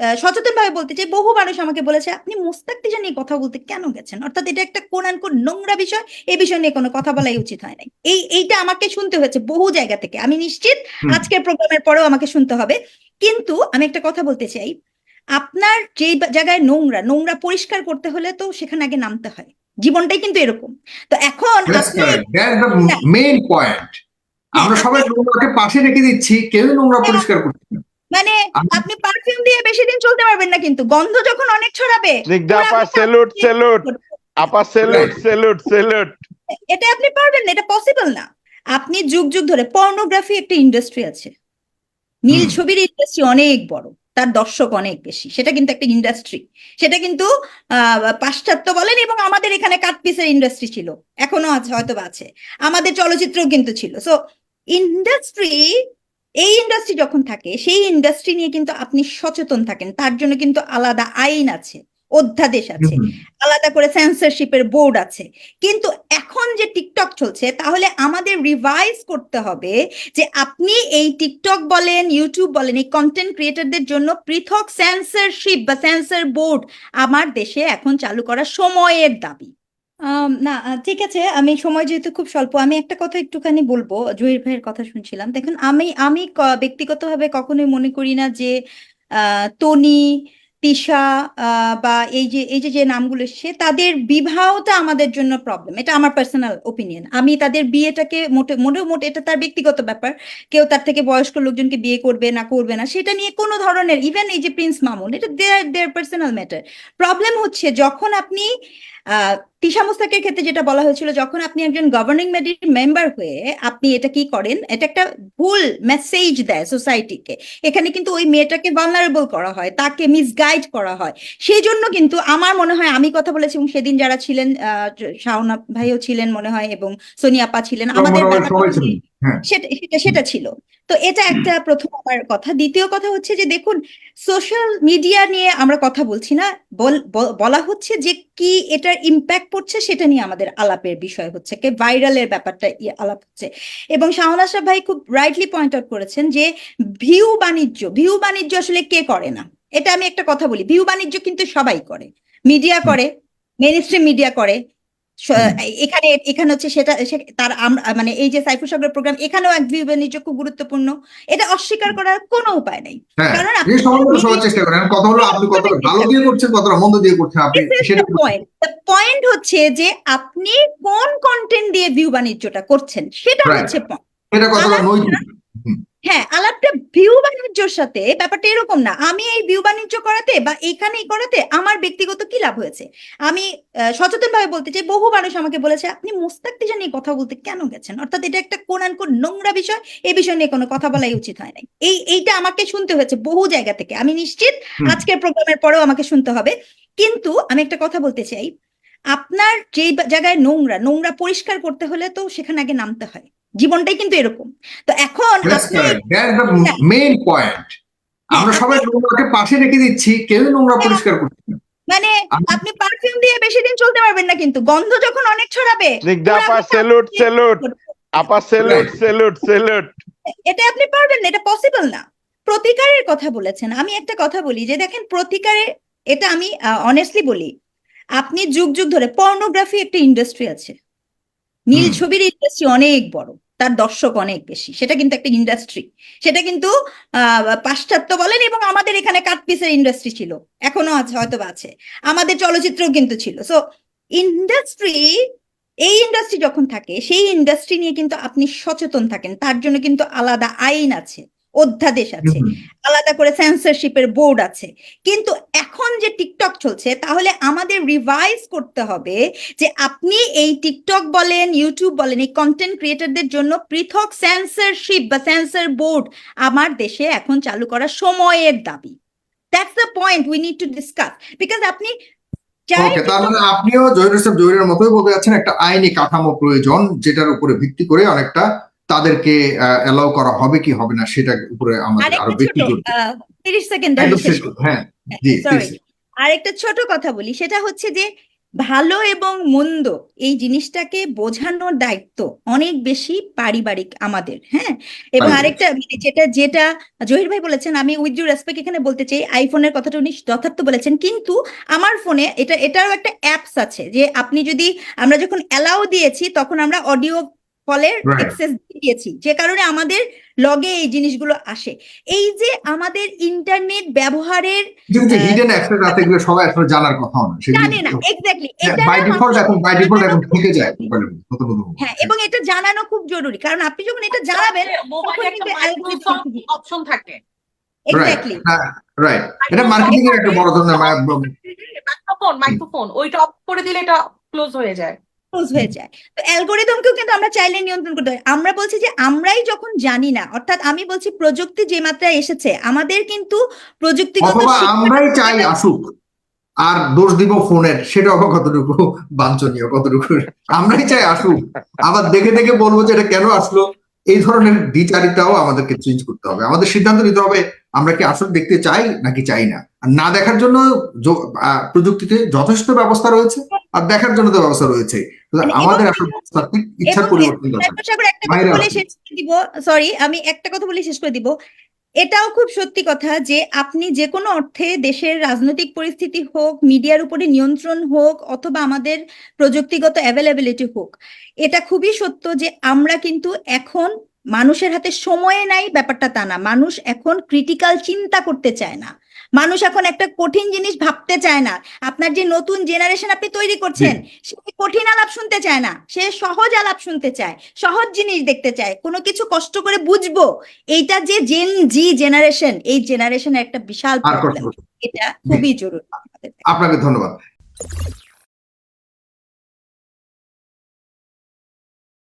সচেতন ভাবে বলতে চাই বহু মানুষ আমাকে বলেছে আপনি মোস্তাক তিজা নিয়ে কথা বলতে কেন গেছেন? অর্থাৎ এটা একটা কোন কোন নোংরা বিষয় এই বিষয় নিয়ে কোনো কথা বলাই উচিত হয় নাই। এই এইটা আমাকে শুনতে হয়েছে বহু জায়গা থেকে। আমি নিশ্চিত আজকের প্রোগ্রামের পরেও আমাকে শুনতে হবে। কিন্তু আমি একটা কথা বলতে চাই আপনার যেই বা- জায়গায় নোংরা নোংরা পরিষ্কার করতে হলে তো সেখানে আগে নামতে হয়। জীবনটাই কিন্তু এরকম। তো এখন হ্যাঁ। আমরা সবাই নোংরাকে পাশে রেখে দিচ্ছি কেউ নোংরা পরিষ্কার করছে না মানে আপনি পারফিউম দিয়ে বেশি দিন চলতে পারবেন না কিন্তু গন্ধ যখন অনেক ছড়াবে স্নিগ্ধা আপা সেলুট সেলুট আপা সেলুট সেলুট সেলুট এটা আপনি পারবেন না এটা পসিবল না। আপনি যুগ যুগ ধরে পর্নোগ্রাফি একটা ইন্ডাস্ট্রি আছে। নীল ছবির ইন্ডাস্ট্রি অনেক বড় তার দর্শক অনেক বেশি। সেটা কিন্তু একটা ইন্ডাস্ট্রি সেটা কিন্তু আহ, পাশ্চাত্য বলেন এবং আমাদের এখানে কাট পিসের ইন্ডাস্ট্রি ছিল। এখনও আছে হয়তো বা আছে। আমাদের চলচ্চিত্রও কিন্তু ছিল। সো ইন্ডাস্ট্রি এই ইন্ডাস্ট্রি যখন থাকে সেই ইন্ডাস্ট্রি নিয়ে কিন্তু আপনি সচেতন থাকেন। তার জন্য কিন্তু আলাদা আইন আছে অধ্যাদেশ আছে আলাদা করে সেন্সরশিপের বোর্ড আছে। কিন্তু এখন যে টিকটক চলছে তাহলে আমাদের রিভাইজ করতে হবে যে আপনি এই টিকটক বলেন ইউটিউব বলেন এই কন্টেন্ট ক্রিয়েটরদের জন্য পৃথক সেন্সরশিপ বা সেন্সর বোর্ড আমার দেশে এখন চালু করা সময়ের দাবি। না ঠিক আছে, আমি সময় যেহেতু খুব স্বল্প, আমি একটা কথা একটুখানি বলব, জহির ভাইয়ের কথা শুনছিলাম। দেখুন, আমি আমি ব্যক্তিগতভাবে কখনোই মনে করি না যে তনি, তিশা বা এই যে এই যে যে নামগুলো এসছে, তাদের বিবাহটা আমাদের জন্য প্রবলেম এটা আমার পার্সোনাল ওপিনিয়ন আমি তাদের বিয়েটাকে মোটে মোটেও মোটে, এটা তার ব্যক্তিগত ব্যাপার, কেউ তার থেকে বয়স্ক লোকজনকে বিয়ে করবে না করবে না, সেটা নিয়ে কোনো ধরনের ইভেন এই যে প্রিন্স মামুন এটা their their personal matter problem হচ্ছে, যখন আপনি তিশা মুস্তাকের ক্ষেত্রে যেটা বলা হয়েছিল যখন আপনি একজন গভর্নিং বডির মেম্বার হয়ে আপনি এটা কি করেন এটা একটা ভুল মেসেজ দেয় সোসাইটিকে এখানে কিন্তু ওই মেয়েটাকে ভালনারেবল করা হয় তাকে মিসগাইড করা হয়। সেই জন্য কিন্তু আমার মনে হয় আমি কথা বলেছি এবং সেদিন যারা ছিলেন আহ শাওনা ভাইও ছিলেন মনে হয় এবং সোনিয়াপা ছিলেন আমাদের। হ্যাঁ। সেটা সেটা ছিল। তো এটা একটা প্রথম আমার কথা। দ্বিতীয় কথা হচ্ছে যে দেখুন সোশ্যাল মিডিয়া নিয়ে আমরা কথা বলছি না। বল- হচ্ছে যে কি এটার ইম্প্যাক্ট পড়ছে সেটা নিয়ে আমাদের আলাপের বিষয় হচ্ছে কে ভাইরালের ব্যাপারটা ইয়ে আলাপ হচ্ছে। এবং শাহন আশরাফ ভাই খুব রাইটলি পয়েন্ট আউট করেছেন যে ভিউ বাণিজ্য ভিউ বাণিজ্য আসলে কে করে না? এটা আমি একটা কথা বলি ভিউ বাণিজ্য কিন্তু সবাই করে। মিডিয়া করে মেন মিডিয়া করে। এখানে এখানে হচ্ছে সেটা তার মানে এই যে সাইফুল সাগরের প্রোগ্রাম এখানেও এক ভিউ বাণিজ্য খুব গুরুত্বপূর্ণ। এটা অস্বীকার করার কোনো উপায় নেই। হ্যাঁ কারণ আপনি সবার চেষ্টা করেন কথা হলো আপনি কতটা ভালো দিয়ে করছেন কতটা মন্দ দিয়ে করছেন আপনি সেটা পয়েন্ট পয়েন্ট হচ্ছে যে আপনি কোন কন্টেন্ট দিয়ে ভিউ বাণিজ্যটা করছেন সেটা হচ্ছে point। এটা কতটা আলাদা- নৈতিক। হ্যাঁ আলাপটা ভিউ বাণিজ্যর সাথে ব্যাপারটা এরকম না। আমি এই ভিউ বাণিজ্য করাতে বা এখানেই করাতে আমার ব্যক্তিগত কি লাভ হয়েছে? আমি সচেতন ভাবে বলতে চাই বহু মানুষ আমাকে বলেছে আপনি মোস্তাক তিজা নিয়ে কথা বলতে কেন গেছেন? অর্থাৎ এটা একটা কোন কোন নোংরা বিষয় এই বিষয় নিয়ে কোনো কথা বলাই উচিত হয় নাই। এই এইটা আমাকে শুনতে হয়েছে বহু জায়গা থেকে। আমি নিশ্চিত আজকের প্রোগ্রামের পরেও আমাকে শুনতে হবে। কিন্তু আমি একটা কথা বলতে চাই আপনার যেই বা- জায়গায় নোংরা নোংরা পরিষ্কার করতে হলে তো সেখানে আগে নামতে হয়। জীবনটাই কিন্তু এরকম। তো এখন. That's the হ্যাঁ। আমরা সবাই নোংরাকে পাশে রেখে দিচ্ছি কেউ নোংরা পরিষ্কার করছে না। মানে আপনি পারফিউম দিয়ে বেশি দিন চলতে পারবেন না কিন্তু। গন্ধ যখন অনেক ছড়াবে আপা সেলুট সেলুট আপা সেলুট সেলুট সেলুট এটা আপনি পারবেন না এটা পসিবল না। প্রতিকারের কথা বলেছেন। আমি একটা কথা বলি যে দেখেন প্রতিকারে এটা আমি অনেস্টলি বলি আপনি যুগ যুগ ধরে পর্নোগ্রাফি একটা ইন্ডাস্ট্রি আছে। নীল ছবির ইন্ডাস্ট্রি অনেক বড় তার দর্শক অনেক বেশি। সেটা কিন্তু একটা ইন্ডাস্ট্রি সেটা কিন্তু পাশ্চাত্য বলেন এবং আমাদের এখানে কাঠপিসের ইন্ডাস্ট্রি ছিল। এখনও আছে হয়তো আছে। আমাদের চলচ্চিত্রও কিন্তু ছিল। সো ইন্ডাস্ট্রি এই ইন্ডাস্ট্রি যখন থাকে সেই ইন্ডাস্ট্রি নিয়ে কিন্তু আপনি সচেতন থাকেন। তার জন্য কিন্তু আলাদা আইন আছে। অধ্যাদেশ আছে। আলাদা করে সেন্সরশিপের বোর্ড আছে। কিন্তু এখন যে টিকটক চলছে তাহলে আমাদের রিভাইজ করতে হবে যে আপনি এই টিকটক বলেন ইউটিউব বলেন এই কন্টেন্ট ক্রিয়েটরদের জন্য পৃথক সেন্সরশিপ বা সেন্সর বোর্ড আমার দেশে এখন চালু করা সময়ের দাবি। That's the point we need to discuss because আপনি যাই ওকে তার মানে আপনিও জহির হোসেন জহিরের মতোই বলতে যাচ্ছেন একটা আইনি কাঠামো প্রয়োজন যেটার উপরে ভিত্তি করে অনেকটা তাদেরকে এলাও করা হবে কি হবে না সেটার উপরে আমাদের আরও বেশি জোর তিরিশ সেকেন্ড। হ্যাঁ জি আরেকটা ছোট কথা বলি সেটা হচ্ছে যে ভালো এবং মন্দ এই জিনিসটাকে বোঝানোর দায়িত্ব অনেক বেশি পারিবারিক আমাদের হ্যাঁ? এবং আরেকটা মানে যেটা যেটা জহির ভাই বলেছেন আমি উইথ রেসপেক্ট এখানে বলতে চাই আইফোনের কথাটা উনি যথার্থ বলেছেন কিন্তু আমার ফোনে এটা এটারও একটা অ্যাপস আছে যে আপনি যদি আমরা যখন অ্যালাউ দিয়েছি তখন আমরা অডিও Right. অ্যাক্সেস দিয়েছি যে কারণে আমাদের লগে এই জিনিসগুলো আসে। এই যে আমাদের ইন্টারনেট ব্যবহারের হিডেন অ্যাক্সেস আছে এগুলো সবাই আসলে জানার কথাও না। জানে না এক্স্যাক্টলি বাই ডিফল্ট এখন বাই ডিফল্ট এখন থেকে যায়। হ্যাঁ এবং এটা জানানো খুব জরুরি। কারণ আপনি যখন এটা জানাবেন মোবাইলে তখন একটা কিন্তু অপশন থাকে এক্স্যাক্টলি রাইট এটা মার্কেটিং এর একটা বড় ধরনের মাইক্রোফোন মাইক্রোফোন ওইটা অফ করে দিলে এটা ক্লোজ হয়ে যায়। ক্লোজ হয়ে যায়। তো অ্যালগোরিদমকেও কিন্তু আমরা চাইলে নিয়ন্ত্রণ করতে পারি। আমরা বলছি যে আমরাই যখন জানি না অর্থাৎ আমি বলছি প্রযুক্তি যে মাত্রায় এসেছে আমাদের কিন্তু প্রযুক্তিগত শিক্ষা- আমরাই চাই আসুক আর দোষ দিব ফোনের সেটা আবার কতটুকু বাঞ্ছনীয় কতটুকু? আমরাই চাই আসুক। আবার দেখে দেখে বলব যে এটা কেন আসলো? এই ধরনের দ্বিচারিতাও আমাদেরকে চেঞ্জ করতে হবে। আমাদের সিদ্ধান্ত নিতে হবে আমরা কি আসলে দেখতে চাই নাকি চাই না? আর না দেখার জন্য প্রযুক্তিতে যথেষ্ট ব্যবস্থা রয়েছে আর দেখার জন্য তো ব্যবস্থা রয়েছে আমাদের ইচ্ছার পরিবর্তন দিব সরি আমি একটা কথা বলে শেষ করে দিব। এটাও খুব সত্যি কথা যে আপনি যে কোনো অর্থে দেশের রাজনৈতিক পরিস্থিতি হোক মিডিয়ার উপরে নিয়ন্ত্রণ হোক অথবা আমাদের প্রযুক্তিগত অ্যাভেলেবিলিটি হোক এটা খুবই সত্য যে আমরা কিন্তু এখন মানুষের হাতে সময়ে নাই ব্যাপারটা তা না। মানুষ এখন ক্রিটিক্যাল চিন্তা করতে চায় না। মানুষ এখন একটা কঠিন জিনিস ভাবতে চায় না। আপনার যে নতুন জেনারেশন আপনি তৈরি করছেন সে কঠিন আলাপ শুনতে চায় না। সে সহজ আলাপ শুনতে চায় সহজ জিনিস দেখতে চায়। কোনো কিছু কষ্ট করে বুঝব এইটা যে জেন জি জেনারেশন এই জেনারেশনের একটা বিশাল প্রবলেম এটা খুবই জরুরি। আপনাকে ধন্যবাদ।